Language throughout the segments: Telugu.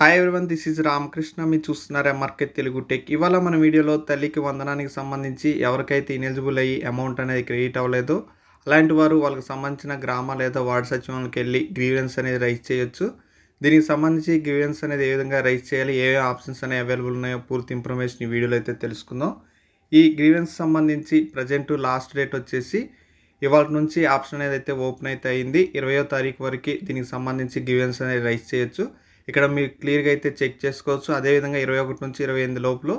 Hi everyone this is Ramakrishna మీరు చూస్తున్నారు ఎంఆర్కే తెలుగు టెక్ ఇవాళ మన వీడియోలో తల్లికి వందనానికి సంబంధించి ఎవరికైతే ఇనెలిజిబుల్ అయ్యి అమౌంట్ అనేది క్రెడిట్ అవ్వలేదు అలాంటి వారు వాళ్ళకి సంబంధించిన గ్రామ లేదా వార్డు సచివాలయానికి వెళ్ళి గ్రీవెన్స్ అనేది రైజ్ చేయొచ్చు. దీనికి సంబంధించి గ్రీవెన్స్ అనేది ఏ విధంగా రైజ్ చేయాలి ఏ ఆప్షన్స్ అనేవి అవైలబుల్ ఉన్నాయో పూర్తి ఇన్ఫర్మేషన్ ఈ వీడియోలో అయితే తెలుసుకుందాం. ఈ గ్రీవెన్స్ సంబంధించి ప్రజెంట్ లాస్ట్ డేట్ వచ్చేసి ఇవాళ నుంచి ఆప్షన్ అనేది అయితే ఓపెన్ అయితే అయింది. ఇరవయో తారీఖు వరకు దీనికి సంబంధించి గ్రీవెన్స్ అనేది రైజ్ చేయొచ్చు. ఇక్కడ మీరు క్లియర్గా అయితే చెక్ చేసుకోవచ్చు. అదేవిధంగా ఇరవై ఒకటి నుంచి ఇరవై ఎనిమిది లోపల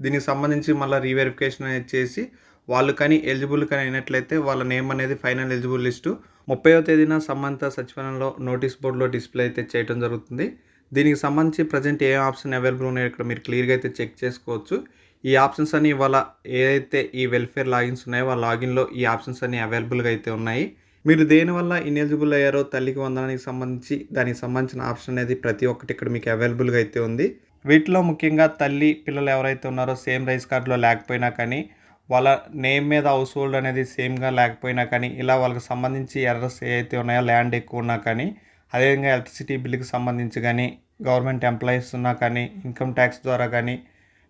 దీనికి సంబంధించి మళ్ళీ రీవెరిఫికేషన్ అనేది చేసి వాళ్ళు కానీ ఎలిజిబుల్ కానీ అయినట్లయితే వాళ్ళ నేమ్ అనేది ఫైనల్ ఎలిజిబుల్ లిస్టు ముప్పైవ తేదీన సంబంధిత సచివాలయంలో నోటీస్ బోర్డులో డిస్ప్లే అయితే చేయడం జరుగుతుంది. దీనికి సంబంధించి ప్రజెంట్ ఏ ఆప్షన్ అవైలబుల్ ఉన్నాయో ఇక్కడ మీరు క్లియర్గా అయితే చెక్ చేసుకోవచ్చు. ఈ ఆప్షన్స్ అన్ని ఇవాళ ఏదైతే ఈ వెల్ఫేర్ లాగిన్స్ ఉన్నాయో ఆ లాగిన్లో ఈ ఆప్షన్స్ అన్ని అవైలబుల్గా అయితే ఉన్నాయి. మీరు దేనివల్ల ఇనెలిజిబుల్ అయ్యారో తల్లికి వందనానికి సంబంధించి దానికి సంబంధించిన ఆప్షన్ అనేది ప్రతి ఒక్కటి ఇక్కడ మీకు అవైలబుల్గా అయితే ఉంది. వీటిలో ముఖ్యంగా తల్లి పిల్లలు ఎవరైతే ఉన్నారో సేమ్ రైస్ కార్డులో లేకపోయినా కానీ వాళ్ళ నేమ్ మీద హౌస్ హోల్డ్ అనేది సేమ్గా లేకపోయినా కానీ ఇలా వాళ్ళకి సంబంధించి ఎర్రస్ ఏవైతే ఉన్నాయో ల్యాండ్ ఎక్కువ ఉన్నా కానీ అదేవిధంగా ఎలక్ట్రిసిటీ బిల్లుకి సంబంధించి కానీ గవర్నమెంట్ ఎంప్లాయీస్ ఉన్నా కానీ ఇన్కమ్ ట్యాక్స్ ద్వారా కానీ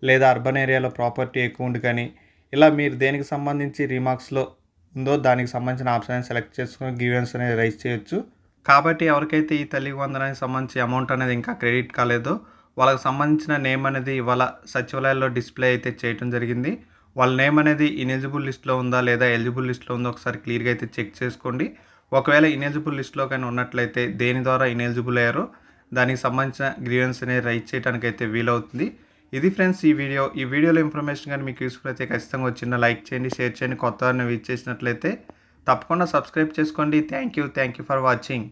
లేదా అర్బన్ ఏరియాలో ప్రాపర్టీ ఎక్కువ ఉండి కానీ ఇలా మీరు దేనికి సంబంధించి రిమార్క్స్లో ఉందో దానికి సంబంధించిన ఆప్షన్ సెలెక్ట్ చేసుకొని గ్రీవెన్స్ అనేది రైజ్ చేయొచ్చు. కాబట్టి ఎవరికైతే ఈ తల్లి వందనానికి సంబంధించి అమౌంట్ అనేది ఇంకా క్రెడిట్ కాలేదో వాళ్ళకి సంబంధించిన నేమ్ అనేది ఇవాళ సచివాలయాల్లో డిస్ప్లే అయితే చేయటం జరిగింది. వాళ్ళ నేమ్ అనేది ఇనెలిజిబుల్ లిస్ట్లో ఉందా లేదా ఎలిజిబుల్ లిస్ట్లో ఉందో ఒకసారి క్లియర్గా అయితే చెక్ చేసుకోండి. ఒకవేళ ఇనెలిజిబుల్ లిస్ట్లో కానీ ఉన్నట్లయితే దేని ద్వారా ఇనెలిజిబుల్ అయ్యారో దానికి సంబంధించిన గ్రీవెన్స్ అనేది రైజ్ చేయడానికి అయితే వీలవుతుంది. ఇది ఫ్రెండ్స్ ఈ వీడియో. ఈ వీడియోలో ఇన్ఫర్మేషన్ కానీ మీకు యూస్ఫుల్ అయితే ఖచ్చితంగా వచ్చిన లైక్ చేయండి షేర్ చేయండి. కొత్త విచ్ చేసినట్లయితే తప్పకుండా సబ్స్క్రైబ్ చేసుకోండి. Thank you thank you for watching